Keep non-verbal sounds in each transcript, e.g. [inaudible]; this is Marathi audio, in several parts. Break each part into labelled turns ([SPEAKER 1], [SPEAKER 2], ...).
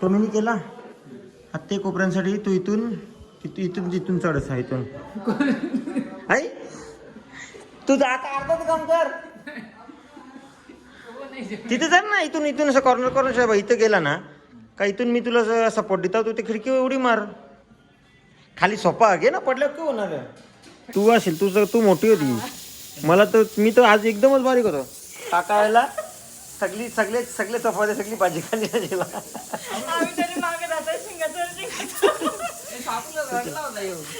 [SPEAKER 1] टोमीनी केला? हत्ते कोपऱ्यांसाठी तू इथून इथून इथून तिथून चढस आहे इथून. आई तू आता अर्धाच काम कर. तिथे जा ना इथून इथून असं कॉर्नर कॉर्नर साहेब इथं गेला ना का इथून मी तुला सपोर्ट देतो तू ते खिडकी उडी मार. खाली सोपा घे ना पडल्या काय होणार तू असेल तू तू मोठी होती. मला तर मी तर आज एकदमच बारीक होतो. काकायला सगळी सगळे सगळे चपात्या सगळी भाजी खाली गेला
[SPEAKER 2] आम्ही तरी मागे जातोय शिंगाचं शिंगाचं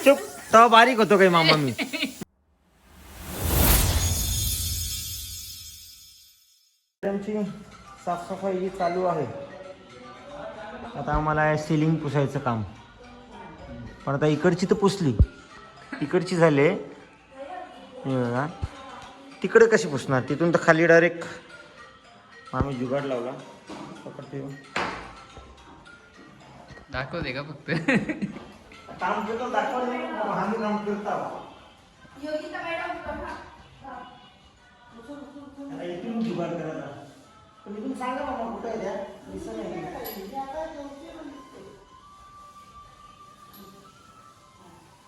[SPEAKER 1] चुप तेव्हा बारीक होतो काही मामा मी. त्यांची साफसफाई चालू आहे. आता आम्हाला सिलिंग पुसायचं काम. पण आता इकडची तर पुसली. इकडची झाले. हे बघा. तिकडे कशी पुसणार? तिथून तर खाली डायरेक्ट आम्ही जुगाड लावला. पकडते
[SPEAKER 3] दाखवते का फक्त?
[SPEAKER 1] काम करतो दाखवलं आम्ही काम करतो. आता इथून जुगाड करायला पण इथून सांगा मला कुठं आहे त्या? दिसत नाही.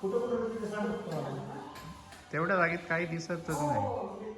[SPEAKER 1] कुठं कुठं होतं ते सांगू. तुम्हाला
[SPEAKER 3] तेवढ्या जागेत काही दिसतच नाही.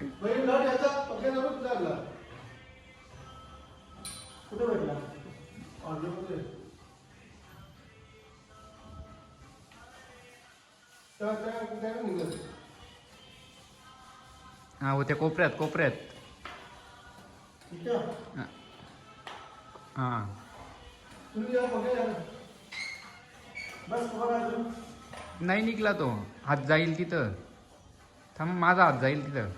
[SPEAKER 1] हा का? कुठं भेटला?
[SPEAKER 3] हा हो त्या कोपऱ्यात कोपऱ्यात. हा.
[SPEAKER 1] बस बघा अजून.
[SPEAKER 3] नाही निघला तो. हात जाईल तिथं. थांब माझा हात जाईल तिथं.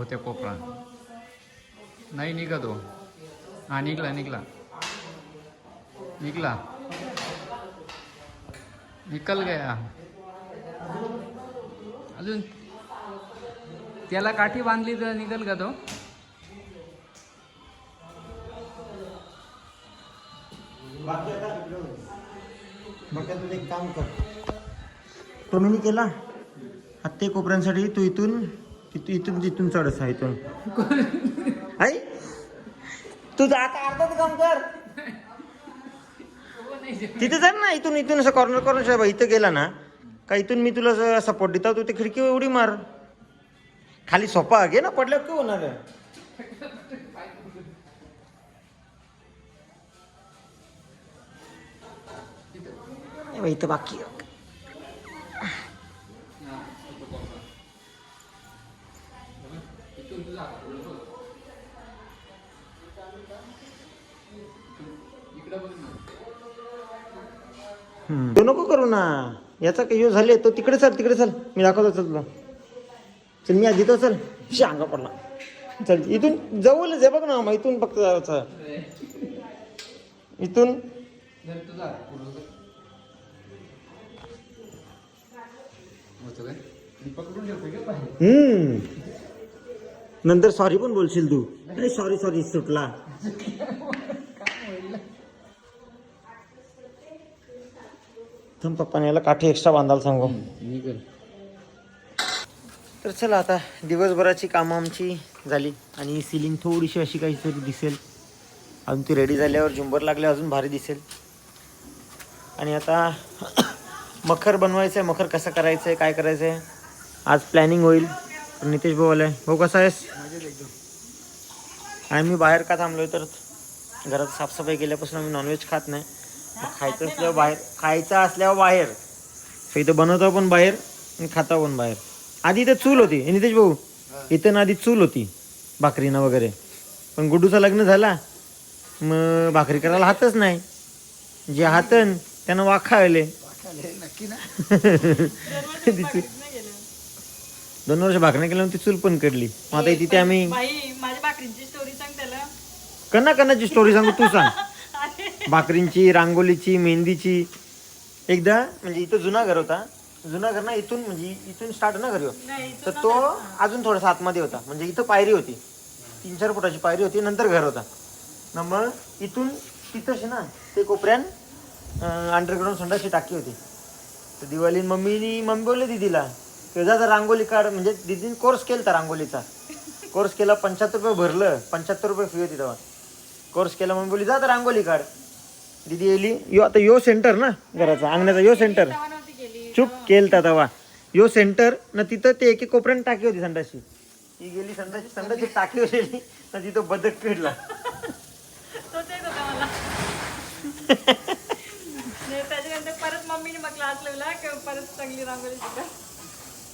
[SPEAKER 3] होत्या कोपरा. नाही निघत. हो हा निघला निघला. निघला. निकल गया. अजून. त्याला काठी बांधली तर निघल का तो?
[SPEAKER 1] एक काम कर. टोमीनी केला? हत्ते कोपऱ्यांसाठी तू इथून तिथून इथून तिथून चढस आहे इथून [laughs] आई! तू जा आता अर्धाच काम कर. तिथे जा ना इथून इथून असं कॉर्नर कॉर्नर साहेब इथं गेला ना का इथून मी तुला सपोर्ट देता तू ते खिडकी उडी मार. खाली सोपा घे ना पडल्यावर काय होणार आहे? इथं बाकी तो नको करू ना. याचा काही यूज झाले तो तिकडे चल तिकडे चल. मी दाखवतो चल तुला. चल मी आधी तो चल. शांगा पडला. चल इथून जवळच आहे बघ ना मग इथून फक्त जायचं. इथून. हम्म. नंतर सॉरी पण बोलशील तू. अरे सॉरी सॉरी सुटला. थांब पप्पाने याला काठी एक्स्ट्रा बांधायला सांगू. तर चला आता दिवसभराची कामं आमची झाली. आणि ही सिलिंग थोडीशी अशी काहीतरी दिसेल. अजून ती रेडी झाल्यावर झुंबर लागल्यावर अजून भारी दिसेल. आणि आता [coughs] मखर बनवायचं आहे मखर कसं करायचं आहे काय करायचं आहे आज प्लॅनिंग होईल. तर नितेश भाऊ आलाय भाऊ कसा आहेस? आणि मी बाहेर का थांबलोय तर? घरात साफसफाई केल्यापासून आम्ही नॉनव्हेज खात नाही. खायचं असल्यावर बाहेर खायचं असल्यावर बाहेर. इथं बनवतो पण बाहेर आणि खाता पण बाहेर. आधी इथं चूल होती. नितेश भाऊ इथं ना आधी चूल होती. भाकरीनं वगैरे. पण गुड्डूचं लग्न झाला. मग भाकरी करायला हातच नाही. जे हातन त्यानं वाखाळले
[SPEAKER 3] नक्की ना [laughs]
[SPEAKER 2] दरवर्षी भाकरीत नाही गेलं.
[SPEAKER 1] दोन वर्ष भाकरी केल्यावर ती चूल पण कडली. मग आता तिथे आम्ही
[SPEAKER 2] बाई माझ्या भाकरींची स्टोरी सांग त्याला.
[SPEAKER 1] कन्ना कन्नाची स्टोरी सांगू तू सांग. [laughs] भाकरींची रांगोलीची मेहंदीची. एकदा म्हणजे इथं जुना घर होता. जुना घर ना इथून म्हणजे इथून स्टार्ट ना घर. तर तो अजून थोडासा आतमध्ये होता. म्हणजे इथं पायरी होती. तीन चार फुटाची पायरी होती. नंतर घर होता. ना मग इथून तिथंच ना ते कोपऱ्यान अंडरग्राऊंड संडाची टाकी होती. तर दिवाळी मम्मीनी मम्मी बोलले दीदीला तुझा जर रांगोली काढ म्हणजे दीदीने कोर्स केला रांगोलीचा कोर्स केला पंच्याहत्तर रुपये भरलं पंच्याहत्तर रुपये फी होती तेव्हा. कोर्स केला मम्मी बोलली जा तर रांगोली काढ. दीदी येली यो आता यो सेंटर ना घराचा अंगणाचा यो सेंटर
[SPEAKER 2] तेव्हा
[SPEAKER 1] चुप केलता तवा. यो सेंटर ना तिथं ते एक एक कोपऱ्यात टाकी होती संडासची. ही गेली संडासची संडासची टाकी होती. ना तिथं बदक
[SPEAKER 2] होता [laughs] त्याच्यानंतर परत मम्मीने मग क्लास लावला परत चांगली शिका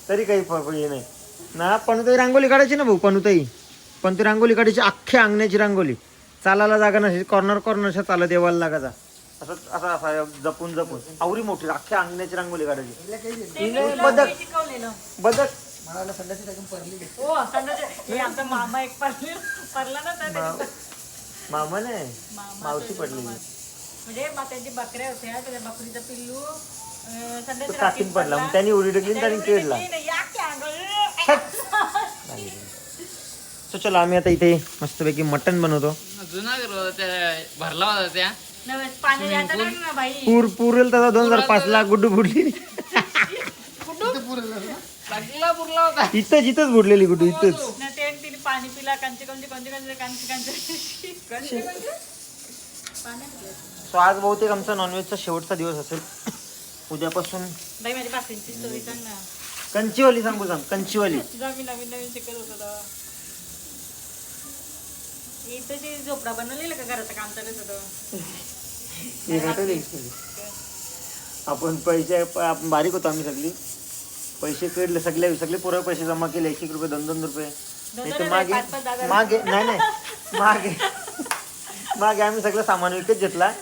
[SPEAKER 1] तरी काही हे नाही. ना पणुताई रांगोली काढायची ना भाऊ पणुताई पण ती रांगोली काढायची अख्ख्या अंगण्याची रांगोली चालायला जागा नसायची कॉर्नर कॉर्नरच्या चालत देवाला लागायचा असं असं असा जपून जपून. आवरी मोठी अख्ख्या अंगण्याची रांगोली काढायची. बदक. बदक.
[SPEAKER 2] हो मामा एक ना
[SPEAKER 1] नाही. मावशी पडली.
[SPEAKER 2] म्हणजे त्यांची बकऱ्या होत्या त्याच्या बकरीचा पिल्लू.
[SPEAKER 1] तो टाकीत पडला. मग त्यांनी उडी टाकली त्यांनी चिडला [laughs] चला आम्ही आता इथे मस्तपैकी मटण बनवतो.
[SPEAKER 3] भरला
[SPEAKER 1] पूर पुरेल दोन हजार पाच ला गुड्डू बुडली इथंच इथंच बुडलेली गुड्डू इथंच.
[SPEAKER 2] पाणी पिला
[SPEAKER 1] सो आज बहुतेक आमचा नॉनव्हेजचा शेवटचा दिवस असेल. उद्यापासून
[SPEAKER 2] बाई माझ्या भाकरींची स्टोरी सांग ना.
[SPEAKER 1] कंचीवाली सांगू सांग कंचीवाली.
[SPEAKER 2] जेव्हा मी नवीन नवीन शिकत होतो तेव्हा इथं जे झोपडा बनवलेला का घराचं काम चालत होतं
[SPEAKER 1] हे आपण पैसे आपण बारीक होतो आम्ही सगळी. पैसे काढले सगळे सगळे पोरं पैसे जमा केले एक एक रुपये दोन दोन रुपये. नाही तर मागे
[SPEAKER 2] पाच पाच हजार
[SPEAKER 1] मागे नाही नाही. मागे. मागे आम्ही सगळं सामान विकत घेतला.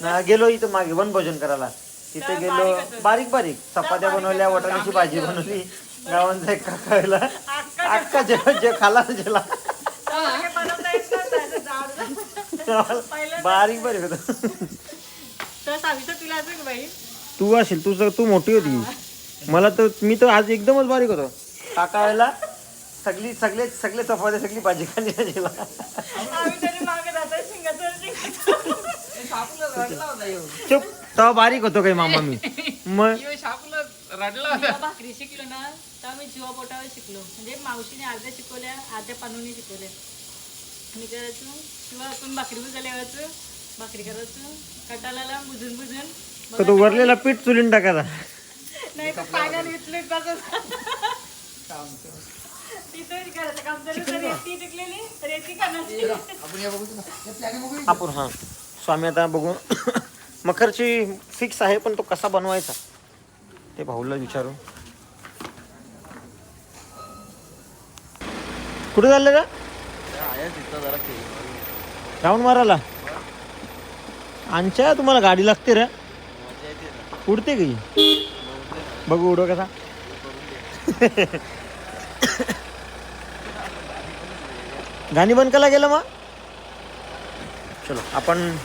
[SPEAKER 1] ना गेलो इथं मागे वन भोजन करायला. तिथे गेलो.
[SPEAKER 2] बारीक.
[SPEAKER 1] बारीक. चपात्या बनवल्या वाटाण्याची भाजी बनवली. गावांचा एक काकाला अक्का जे जे खाला जेला. बारीक बारीक होत.
[SPEAKER 2] तर सावित्र तुला असं का बाई
[SPEAKER 1] तू असेल तू तू मोठी होती. मला तर मी तर आज एकदमच बारीक होतो. काकाला सगळी सगळे सगळे चपात्या सगळी भाजी खाली जेला चुप. तेव्हा बारीक होतो काही मामा मी. [laughs] मग?
[SPEAKER 3] रडला होता.
[SPEAKER 2] भाकरी शिकलो ना तेव्हा मी जीवा पोटावर शिकलो. म्हणजे मावशीने अर्ध्या शिकवल्या अर्ध्या पानूने शिकवल्या. मी करायचो? किंवा आपण भाकरी बुजायला यायचं. भाकरी करायचं. कटाला बुजून बुजून.
[SPEAKER 1] तो वरलेला पीठ चुलीन टाकायचा.
[SPEAKER 2] नाही तर पाण्यात घेतले तिथे करायचं काम चालू तर रेती टिकलेली रेती खाण्याची
[SPEAKER 3] आपण या बघू
[SPEAKER 1] स्वामी आता बघू. [coughs] मखरची फिक्स आहे पण तो कसा बनवायचा? ते भाऊला विचारू. कुठे चाललं का राऊंड मारायला. आमच्या तुम्हाला गाडी लागते रे. उडते की? बघू उडव कसा. [coughs] गाणी बंद केला गेलं मग? चलो आपण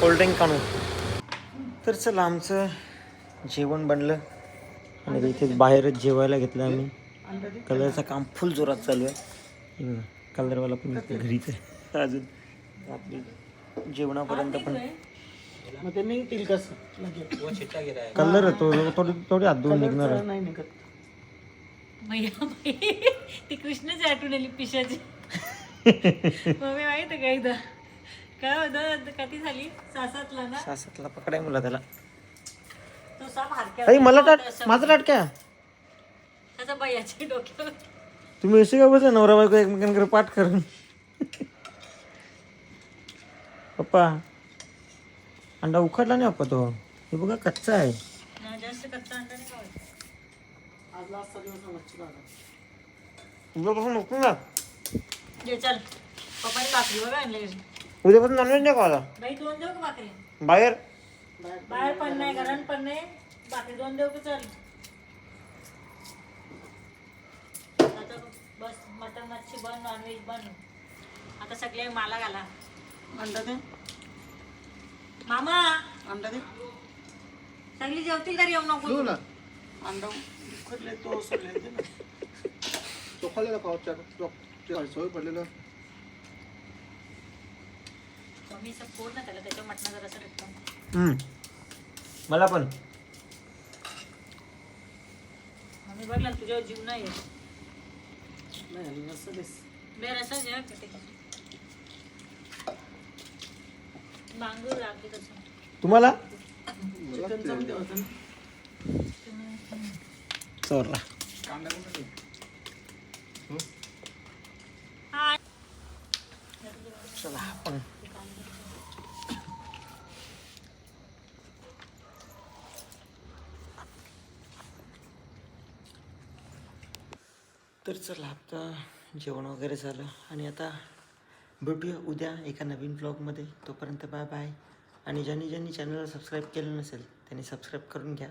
[SPEAKER 1] कोल्ड्रिंक आणू तर चला आमचं जेवण बनलं. आणि इथे बाहेरच जेवायला घेतलं आम्ही. कलरचं काम फुल जोरात चालू आहे. कलरवाला पण घरीच आहे. अजून आपली जेवणापर्यंत पण.
[SPEAKER 4] मग ते निघतील कसं?
[SPEAKER 1] कलर तो थोडी थोडी हात धुवून निघणार
[SPEAKER 2] ती कृष्णाची आठवण आली पिशाची. [laughs] मम्मी माहीत आहे का एकदा? काय होतं? कधी झाली? सासातला ना?
[SPEAKER 1] सासातला पकडाय मुला त्याला.
[SPEAKER 2] तो साप हारक्या
[SPEAKER 1] ताई मला टाट माझं टाट काय?
[SPEAKER 2] त्याचा बायाच्या डोक्यावर.
[SPEAKER 1] तुम्ही असे का बसा? नवरा बायको एकमेकांकडे पाठ करून? पप्पा अंडा उखडला नाही पप्पा तो? हे बघा कच्चा आहे.
[SPEAKER 2] ना, जास्त कच्चा अंडा नाही खावायचा.
[SPEAKER 4] आज लास्टचा दिवस आहे मच्छी बाजार.
[SPEAKER 1] उद्यापासून नको ना
[SPEAKER 2] ये चल. पप्पाने भाकरी बघा आणली
[SPEAKER 1] उद्यापासून नॉनव्हेज नाही खावा
[SPEAKER 2] बाई दोन देऊ का भाकरी
[SPEAKER 1] बाहेर।
[SPEAKER 2] बाहेर पण नाही घरात पण नाही भाकरी दोन देऊ का चल। आता बस मटन मच्छी बन नॉनव्हेज बन। आता सगळे माला घाला।
[SPEAKER 4] अंडा दे।
[SPEAKER 2] मामा!
[SPEAKER 4] अंडा दे।
[SPEAKER 2] सगळी जेवतील तरी येऊ नको
[SPEAKER 5] ना।
[SPEAKER 4] अंडा उकडले तो सोडले दे ना।
[SPEAKER 5] चोखालेला पाव चार। चोख ते सवय पडलेलं
[SPEAKER 2] मी ना त्याला त्याच्या मटणा जरा असं टाकतो
[SPEAKER 1] हम्म. मला पण.
[SPEAKER 2] मम्मी तुझ्यावर जीव नाही
[SPEAKER 4] नाही असं बेस
[SPEAKER 2] तसं
[SPEAKER 1] तुम्हाला?
[SPEAKER 4] चिकन चालू ठेवायचं ना.
[SPEAKER 1] चोरला
[SPEAKER 3] कांदा
[SPEAKER 2] हा.
[SPEAKER 1] चला आपण तर चला आता जेवण वगैरे झालं. आणि आता भेटूया उद्या एका नवीन ब्लॉगमध्ये तोपर्यंत बाय बाय आणि ज्यांनी ज्यांनी चॅनलला सबस्क्राईब केलं नसेल त्यांनी सबस्क्राईब करून घ्या.